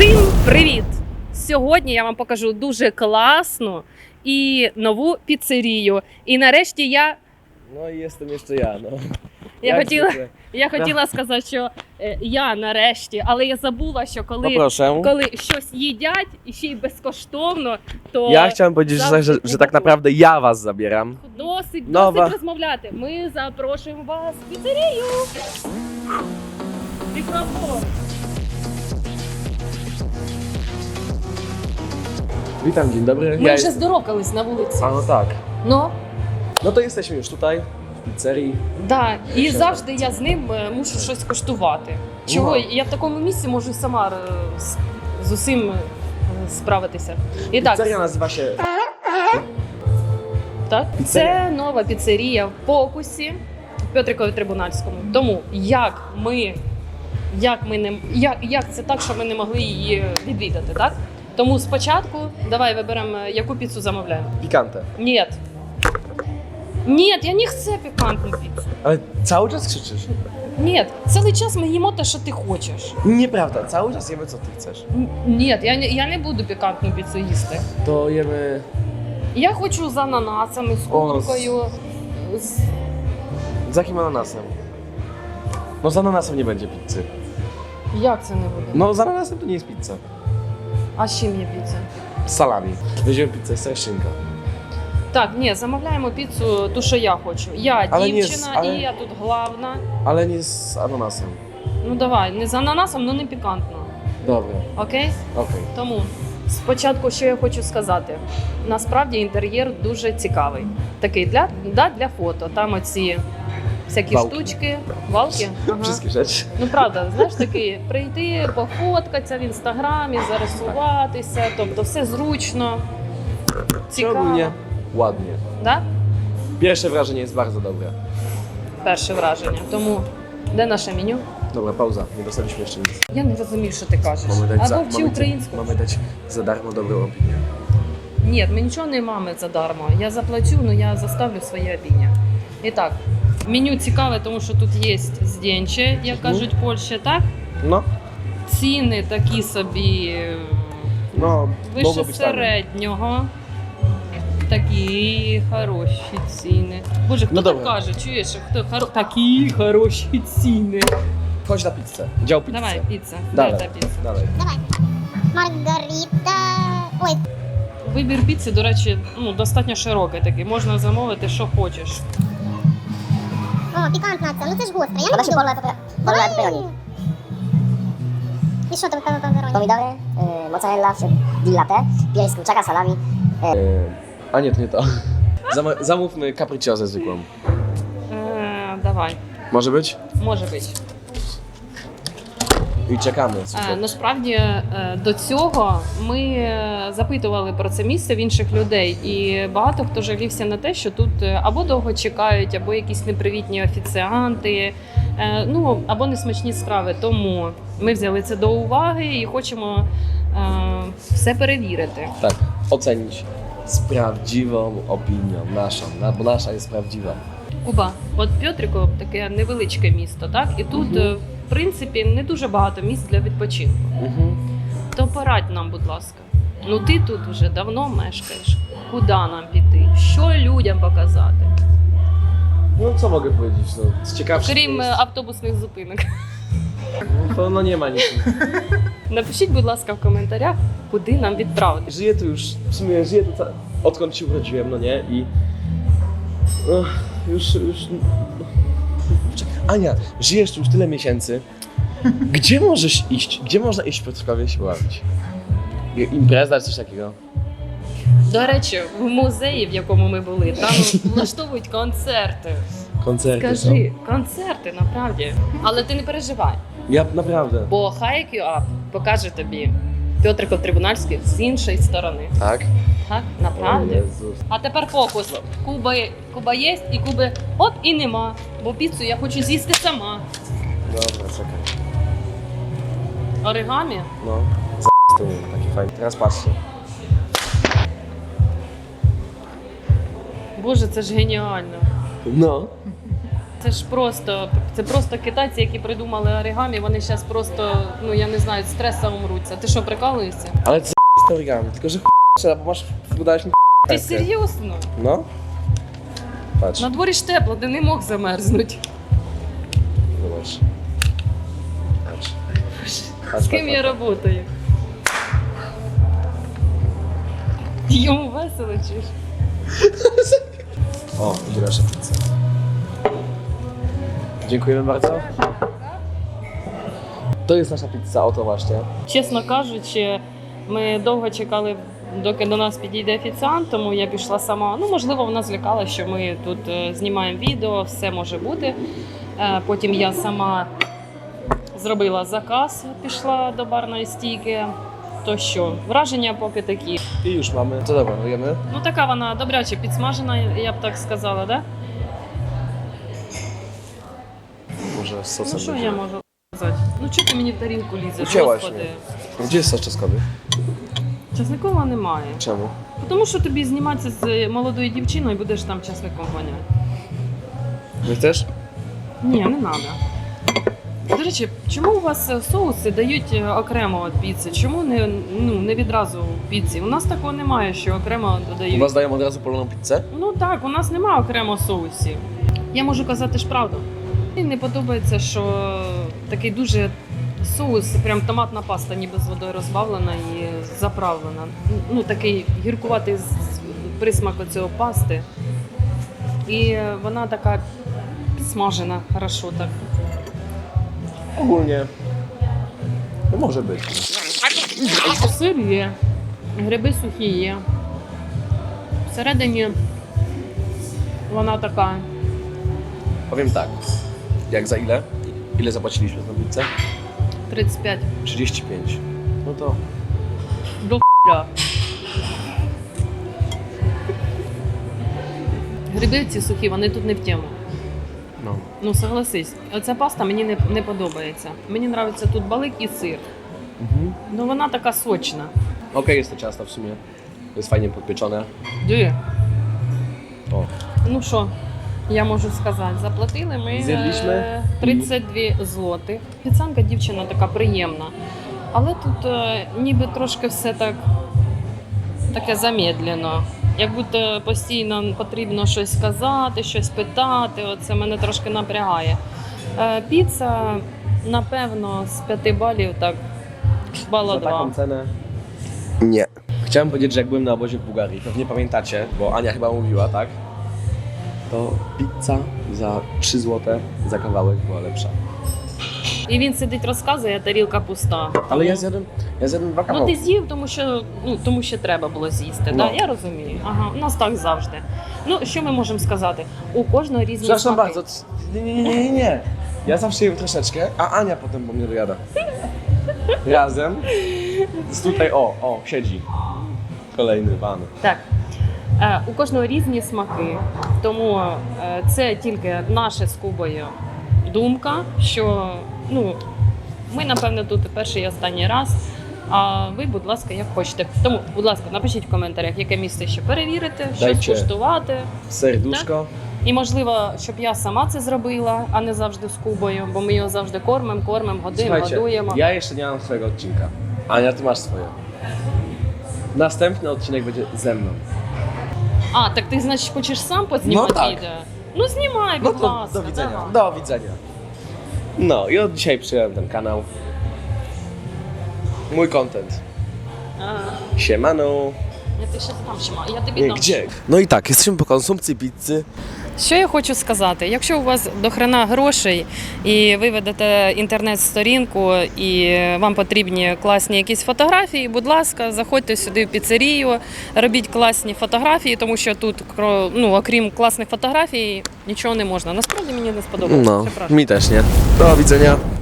Всім привіт! Сьогодні я вам покажу дуже класну і нову піцерію. І нарешті я, No i jestem jeszcze ja, no. я, Jak хотіла, я хотіла сказати, що е, я нарешті, але я забула, що коли, коли щось їдять і ще й безкоштовно, то Ja chciałem powiedzieć, że, że, że tak naprawdę ja was zabieram. досить, Нова. досить розмовляти. Ми запрошуємо вас в піцерію. Мікрофон. Witam, dzień dobry. Ми jest... здоровкались на вулиці. A no tak. Ну, No to jesteśmy już tutaj, w pizzerii. Да, і Що? завжди я з ним е, мушу щось коштувати. Чого? Ну. Я в такому місці можу сама е, з, з усім е, справитися. І так, Pizzeria nazywa się... так, Піцерія. це нова піцерія в Покусі в Петрикові Трибунальському. Тому як ми, як ми не як, як це так, що ми не могли її відвідати, так? Тому спочатку давай виберемо, е, яку піцу замовляємо. Pikante. Ні. Ні, я не хочу пікантну піцу. Ale cały czas krzyczysz. Ні, цілий час ми їмо те, що ти хочеш. Nieprawda, cały czas jemy co ty chcesz. Н- Ні, я не, я не буду пікантну піцу їсти. To jemy... Я хочу з ананасами, з О, куркою. З... Z jakim ananasem? No z ananasem nie będzie pizzy. Як це не буде? No z ananasem to nie jest pizza. А з чим є піца? Salami. Weźmiemy pizzę z szynka. Так, ні, замовляємо піцу, ту, що я хочу. Я Але ні, дівчина, але- і я тут главна. Ale nie z ananasem. Ну давай, не з ананасом, ну не пікантно. Dobra, Окей? okej. Тому спочатку, що я хочу сказати, насправді інтер'єр дуже цікавий. Такий для, да, для фото. Там оці всякі Валки. штучки, валки. Ага. Wszystkie rzeczy. Ну правда, знаєш таки, прийти, пофоткатися в інстаграмі, зарисуватися, тобто все зручно, цікаво. Ogólnie ładnie. Да? Pierwsze wrażenie jest bardzo dobre. Перше враження. Тому де наше меню? Dobra, pauza. Nie dostaliśmy jeszcze nic. Я не розумію, що ти кажеш. Mamy dać, Або вчи mamy, українську. mamy dać za darmo dobrą opinię. Ні, ми нічого не маємо задармо. Я заплачу, але я заставлю своє опіння. І так, меню цікаве, тому що тут є здєнче, як кажуть в Польщі, так? No, Ціни такі собі no, вище być taniej. середнього. Такі хороші ціни. Боже, хто Ну, так добре. каже? Чуєш, хто хоро... такі хороші ціни. Chodź na pizzę. Dział pizzę. Давай, піца. Dalej. Та піца? Dalej. Давай. Маргарита. Ой, Вибір піци, до речі, ну, достатньо широкий такий. Можна замовити, що хочеш. О, пікантна це. Ну це ж гостре. Я не Poda się буду. pole pepper- pole pepperoni. І що там в пепероні? Pomidory, y, mozzarella, dill latte, pierś z kurczaka, salami. E, a nie, to nie to. Zam- zamówmy capricciozę zwykłą. Е, давай, Może być? може бути. I czekamy. Е, насправді е, до цього ми запитували про це місце в інших людей, і багато хто жалівся на те, що тут е, або довго чекають, або якісь непривітні офіціанти, е, ну або несмачні страви. Тому ми взяли це до уваги і хочемо е, все перевірити. Tak, ocenić z prawdziwą opinią naszą, na, bo nasza jest. Куба, от Пьотриков таке невеличке місто, так і тут, Мгм. Принципі, не дуже багато місць для відпочинку. Mhm. То порадь нам, будь ласка. Ну ти тут вже давно мешкаєш. Куди нам піти? Що людям показати? No co mogę powiedzieć? No, z ciekawszych Крім е, miejsc, автобусних зупинок. no, to no nie ma nic. Напишіть, будь ласка, в коментарях, куди нам відправити. Żyję tu już, w sumie żyję tu, ca- odkąd się urodziłem, no nie? I no, już, już... Czekaj, Ania, żyjesz tu już tyle miesięcy. Gdzie możesz iść? Gdzie można iść w Piotrkowie się bawić? I- Impreza czy coś takiego? До речі, в музеї, в якому ми були, там влаштовують концерти. Koncerty są. Скажи, концерти, направді. Але ти не переживай. Ja naprawdę. Бо Hike You Up покаже тобі Пьотриков Трибунальський з іншої сторони. Tak? Так, направді. А тепер фокус. Куба, Куба є, і Куби оп і нема. Бо піцу я хочу з'їсти сама. Dobra, czekaj. Оригамі? Tyłu, taki fajny. Teraz patrzcie. Боже, це ж геніально. No. Це ж просто, це просто китайці, які придумали оригамі. Вони зараз просто, ну я не знаю, з стреса умруться. Ти що, прикалуєшся? Ale co z origami? Tylko, bo masz, wydałeś mi Ти серйозно? No. Patrz, На дворі ж тепло, ти не мог замерзнути. zobacz. Patrz. Patrz, З ким я працюю? Йому весело чи ж? O, będzie nasza pizza. Dziękujemy bardzo. To jest nasza pizza, oto właśnie. Чесно кажучи, ми довго чекали, доки до нас підійде офіціант, тому я пішла сама. Ну, можливо, вона злякала, що ми тут е, знімаємо відео, все може бути. Е, Потім я сама зробила заказ, пішла до барної стійки. То що, враження поки такі. I już mamy. To dobra, jemy. Ну, така вона добряче підсмажена, я б так сказала, да? Może z sosem Ну що я можу сказати? Ну чого ти mені в тарілку лізеш? Ucięłaś Господи. Gdzie jest sos? Часникова немає. Czemu? Тому що тобі зніматися з молодою дівчиною і будеш там часником ганяти. Nie chcesz? Ні, не треба. До речі, чому у вас е, соуси дають е, окремо від піци? Чому не, ну, не відразу в піці? У нас такого немає, що окремо додають. was dają od razu poloną pizzę? Ну так, у нас немає окремо соусів. Я можу казати ж правду. Мені не подобається, що такий дуже соус, прям томатна паста, ніби з водою розбавлена і заправлена. Ну, такий гіркуватий присмак оцього пасти. І вона така підсмажена, хорошо так. Ogólnie. No może być. Сир є, гриби сухі є. Всередині вона така. Powiem tak. Jak za ile? Ile zapłaciliśmy za pizzę? 35. 35. No to До х**а. Гриби ці сухі, вони тут не в тему. no. Ну согласись, оця паста мені не, не подобається. Мені подобається тут балик і сир. Mhm. Ну вона така сочна. Okej jest to ciasto w sumie. Jest fajnie podpieczone. Ди. O. Ну що, я можу сказати, заплатили ми е, 32 злотих. Офіціантка дівчина така приємна. Але тут е, ніби трошки все так таке замедлено. Як будто постійно потрібно щось сказати, щось питати. Оце мене трошки напрягає. Е, Піца, напевно, з 5 балів так бала Za 2. taką cenę? Nie. Chciałem powiedzieć, że jak byłem na obozie w Bułgarii, pewnie pamiętacie, bo Ania chyba mówiła, tak? To pizza za 3 zł za kawałek była lepsza. І він сидить, розказує, а тарілка пуста. Ale ja zjadłem, ja zjadłem dwa Ну, kawałki. ти з'їв, тому що ну тому що треба було з'їсти. Ну. Да? Я розумію. Ага, у нас так завжди. Ну що ми можемо сказати? У кожного різні Przepraszam смаки. bardzo. c- Nie, nie, nie, nie, nie. Ja zawsze jem troszeczkę, a Ania potem po mnie dojada. Razem. Jest tutaj, o, o, siedzi. Kolejny pan. Так. Е, у кожного різні смаки, тому е, це тільки наша з Кубою думка, що ну, ми, напевно, тут перший і останній раз. А ви, будь ласка, як хочете. Тому, будь ласка, напишіть в коментарях, яке місце ще перевірити, що Дайте. скуштувати. Serduszko. І можливо, щоб я сама це зробила, а не завжди з Кубою, бо ми його завжди кормимо, кормимо, годуємо, Słuchajcie, годуємо. ja jeszcze nie mam swojego odcinka. Ania, ty masz swoje. Następny odcinek będzie ze mną. А, так ти, значить, хочеш сам познімати Ну, так. відео? Ну знімай, No будь to ласка. do widzenia. давай. Do widzenia. No i od dzisiaj przyjąłem ten kanał. Mój content. А, Siemano. Я ти ще там маю, я тобі дам. gdzie? No i tak, jesteśmy po konsumpcji pizzy. Що я хочу сказати? Якщо у вас до хрена грошей і ви ведете інтернет-сторінку і вам потрібні класні якісь фотографії, будь ласка, заходьте сюди в піцерію, робіть класні фотографії, тому що тут, ну, окрім класних фотографій, нічого не можна. Насправді мені не сподобалося. No, Przepraszam. mi też nie. Do widzenia.